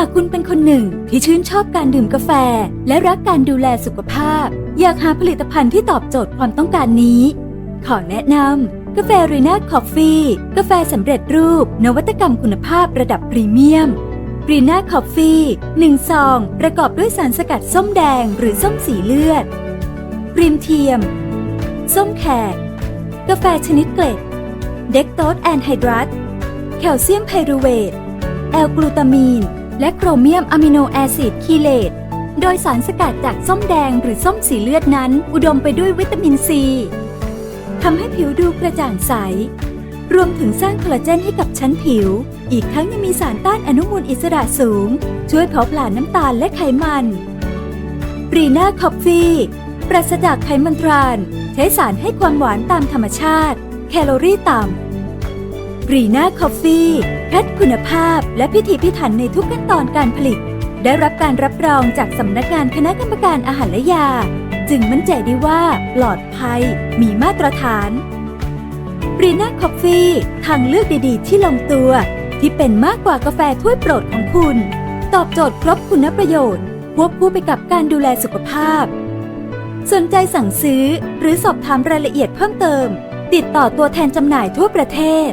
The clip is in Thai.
ากคุณเป็นคนหนึ่งที่ชื่นชอบการดื่มกาแฟ และรักการดูแลสุขภาพ อยากหาผลิตภัณฑ์ที่ตอบโจทย์ความต้องการนี้ ขอแนะนำกาแฟรีนาคอฟฟี่กาแฟสำเร็จรูป นวัตกรรมคุณภาพระดับพรีเมียมรีนาคอฟฟี่1ซอง ประกอบด้วยสารสกัดส้มแดงหรือส้มสีเลือดครีมเทียม ส้มแขก กาแฟชนิดเกล็ด เด็กโตสแอนไฮดรัตแคลเซียมไพรูเวตแอลกลูตามีน และโครเมียมอะมิโนแอซิดคีเลตโดยสารสกัดจากส้มแดงหรือส้มสีเลือดนั้น อุดมไปด้วยวิตามินซีทำให้ผิวดูกระจ่างใส รวมถึงสร้างคอลลาเจนให้กับชั้นผิว อีกทั้งยังมีสารต้านอนุมูลอิสระสูง ช่วยเผาผลาญน้ำตาลและไขมันรีน่าคอฟฟี่ปราศจากไขมันทราน ใช้สารให้ความหวานตามธรรมชาติ แคลอรี่ต่ำ รีน่าคอฟฟี่คัดคุณภาพและพิถีพิถันในทุกขั้นตอนการผลิต ได้รับการรับรองจากสำนักงานคณะกรรมการอาหารและยา จึงมั่นใจได้ว่าปลอดภัย มีมาตรฐานรีน่าคอฟฟี่ทางเลือกดีๆ ที่ลงตัว ที่เป็นมากกว่ากาแฟถ้วยโปรดของคุณ ตอบโจทย์ครบคุณประโยชน์ควบคู่ไปกับการดูแลสุขภาพ สนใจสั่งซื้อหรือสอบถามรายละเอียดเพิ่มเติม ติดต่อตัวแทนจำหน่ายทั่วประเทศ